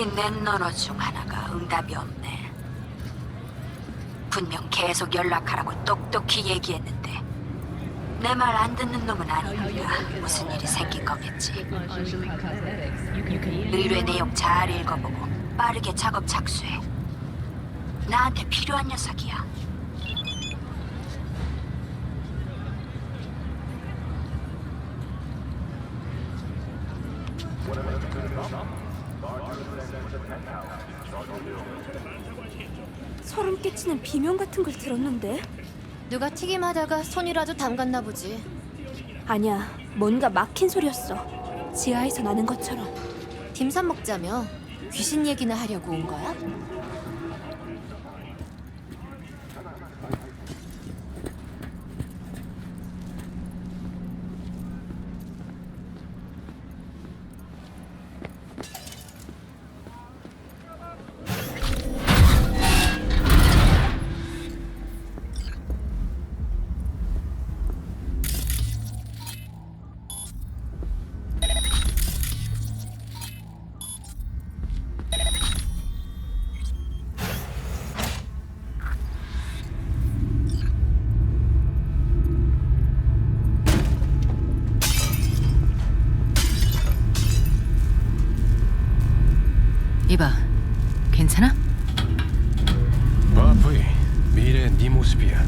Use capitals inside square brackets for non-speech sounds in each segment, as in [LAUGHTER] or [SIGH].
우리 넷너너 중 하나가 응답이 없네. 분명 계속 연락하라고 똑똑히 얘기했는데 내 말 안 듣는 놈은 아니니까 무슨 일이 생긴 거겠지. 의뢰 내용 잘 읽어보고 빠르게 작업 착수해. 나한테 필요한 녀석이야. 소름 끼치는 비명 같은 걸 들었는데 누가 튀김하다가 손이라도 담갔나 보지. 아니야 뭔가 막힌 소리였어 지하에서 나는 것처럼 딤섬 먹자며 귀신 얘기나 하려고 온 거야? 이봐, 괜찮아? 바프이 미래 네 모습이야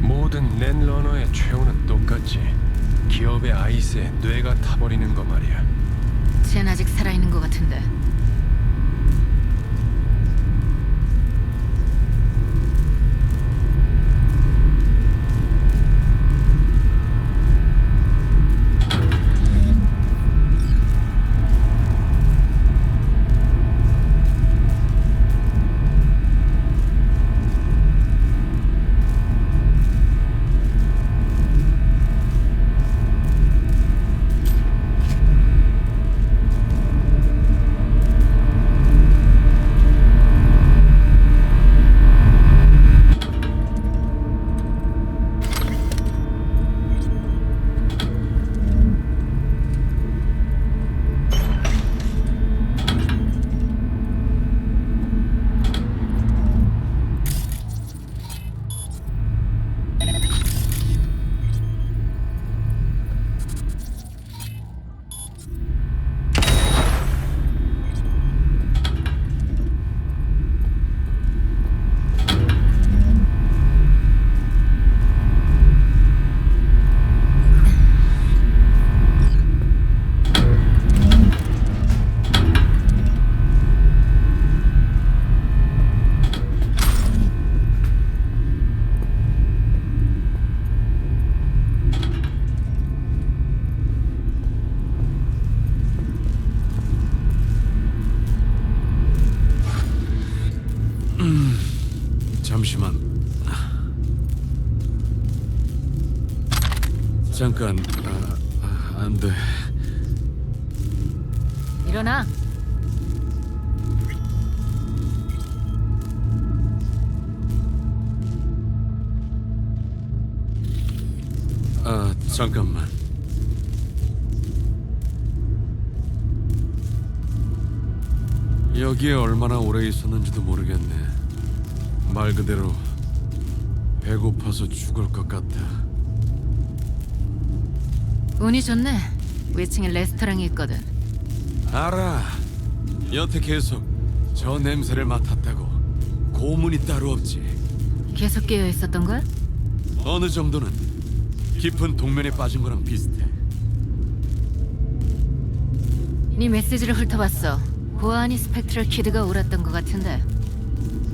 모든 넷러너의 최후는 똑같지 기업의 아이스에 뇌가 타버리는 거 말이야 쟨 아직 살아있는 것 같은데. 잠시만. 잠깐. 아, 아, 안 돼. 일어나. 아, 잠깐만. 여기에 얼마나 오래 있었는지도 모르겠네. 말 그대로 배고파서 죽을 것 같아. 운이 좋네. 위층에 레스토랑이 있거든. 알아. 여태 계속 저 냄새를 맡았다고. 고문이 따로 없지. 계속 깨어 있었던 거야? 어느 정도는 깊은 동면에 빠진 거랑 비슷해. 네 메시지를 훑어봤어. 보아하니 스펙트럴 키드가 옳았던 것 같은데.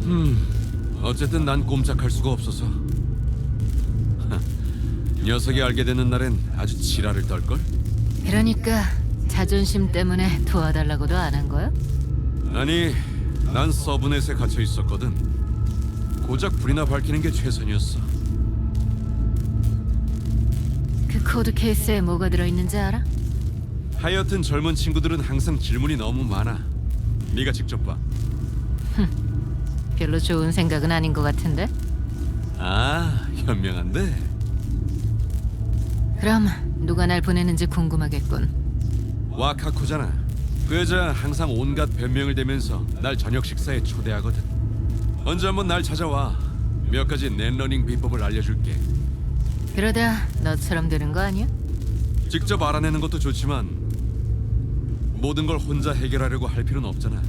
음, 어쨌든 난 꼼짝할 수가 없어서. 하, [LAUGHS] 녀석이 알게 되는 날엔 아주 지랄을 떨걸? 그러니까 자존심 때문에 도와달라고도 안 한 거야? 아니, 난 서브넷에 갇혀 있었거든. 고작 불이나 밝히는 게 최선이었어. 그 코드 케이스에 뭐가 들어있는지 알아? 하여튼 젊은 친구들은 항상 질문이 너무 많아. 네가 직접 봐. 별로 좋은 생각은 아닌 것 같은데. 아, 현명한데. 그럼 누가 날 보내는지 궁금하겠군. 와카코잖아. 그 여자 항상 온갖 변명을 대면서 날 저녁 식사에 초대하거든. 언제 한번 날 찾아와. 몇 가지 넷러닝 비법을 알려줄게. 그러다 너처럼 되는 거 아니야? 직접 알아내는 것도 좋지만 모든 걸 혼자 해결하려고 할 필요는 없잖아.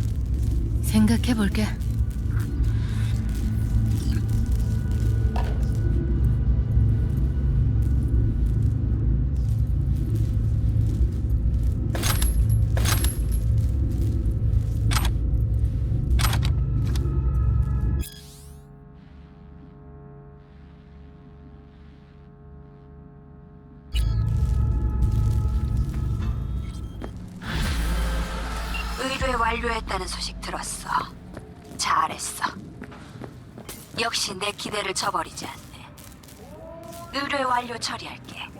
생각해 볼게. 완료했다는 소식 들었어. 잘했어. 역시 내 기대를 저버리지 않네. 의뢰 완료 처리할게.